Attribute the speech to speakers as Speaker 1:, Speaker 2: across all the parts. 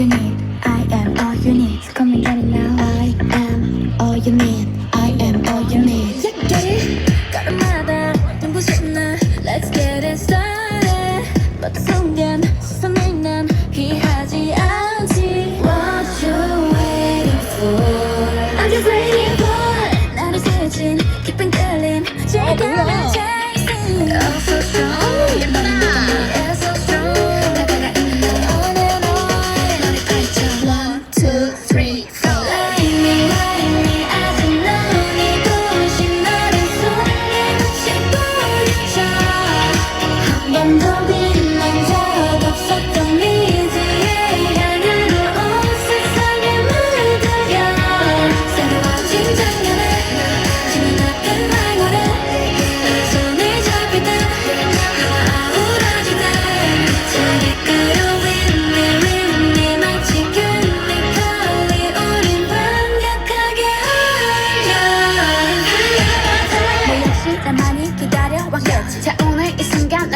Speaker 1: you need. I am all you need.
Speaker 2: Coming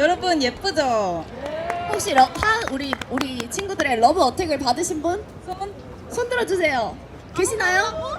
Speaker 2: 여러분 예쁘죠?
Speaker 3: 혹시 러, 하, 우리 우리 친구들의 러브 어택을 받으신 분?
Speaker 2: 손?
Speaker 3: 손 들어주세요. 계시나요?